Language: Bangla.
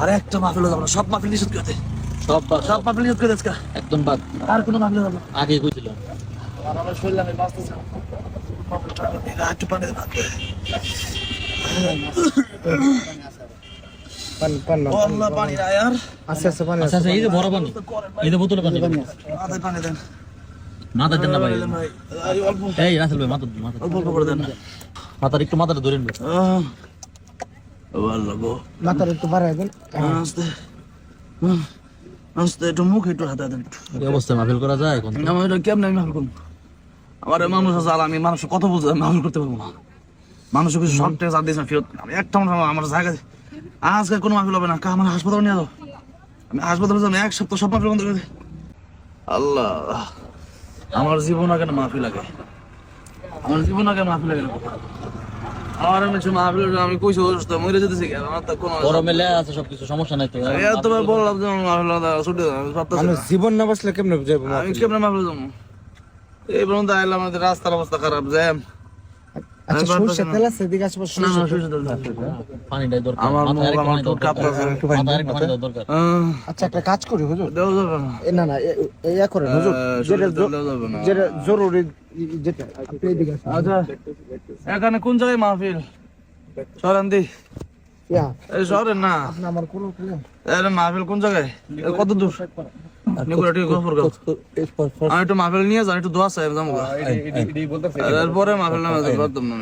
আর একটা মাহফিল যাব না সব মাহফিল নিষেধ করে সব সব মাহফিল নিষেধ করে আজকে। একদম বাদ। আর কোনো মাহফিল যাব না। আগে কইছিলাম। আর আমার শরীর আমি বাঁচতেছি করে দে, একটু পানি দে না। পান পান আল্লাহ, পানি নাই আর। আস্তে আস্তে পানি আচ্ছা আচ্ছা এই যে বড় পানি এই যে বোতলে পানি। মাথায় পানি দেন। মাথা দেন না ভাই। ভাই, এই রাসেল ভাই মাথা মাথা অল্প অল্প করে দেন। মাথার একটু মাথাটা ধরেন মাথার একটু বাড়াই দেন। আস্তে হুম, আস্তে একটু মুখ একটু হাতে দেন এই অবস্থায় মাহফিল করা যায় এখন? আমার এটা কেমন আমি মাহফিল করব? আমার মানুষ আছে আর আমি মানুষের কথা বলতে আমি মাহফিল করতে পারব না। মানুষের কিছু শর্ট টেক্স আর দিয়েছে ফেরত। আমি একটা মানুষ আমার- আমার জায়গা আজকে কোনো মাহফিল হবে না। কা আমার হাসপাতালে নিয়ে যাও। আমি হাসপাতালে যাব এক সপ্তাহ সব মাহফিল বন্ধ করে আল্লাহ আমার জীবন আগে না মাহফিল আগে। আমার জীবন আগে মাহফিল আগে না। আমার আমি কিছু মাহফিল আমি কইছি অসুস্থ মরে যেতেছি কি? আমার তো কোনো বড় মেলে আছে সবকিছু সমস্যা নাই তো। এতবার বললাম যে আমার আলাদা, ছুটি দাও, আমি ভাবতেছি মানুষ না। জীবন না বসলে কেমনে যাব আমি কেমনে মাহফিল যাব? এই পর্যন্ত আইলাম আমাদের রাস্তার অবস্থা খারাপ জ্যাম আচ্ছা তেল আছে এদিকে আশেপাশে না না সরষে সুবিধা দাও পানিটাই দরকার। আমার মুখ, ঠোঁট দরকার। কাঁপতেছে। মাথায় আরেকটু পানি দরকার। আচ্ছা একটা কাজ করি হুজুর। না। না ইয়া করেন হুজুর। যেটা জরুরি আচ্ছা এখানে কোন জায়গায় মাহফিল সরান্দি এই সরেন না আমার কোনো কোনো এর মাহফিল কোন জায়গায় কত দূর আমি একটু মাহফিল নিয়ে যান একটু দোয়া চাই এরপরে মাহফিল নামে পারতাম না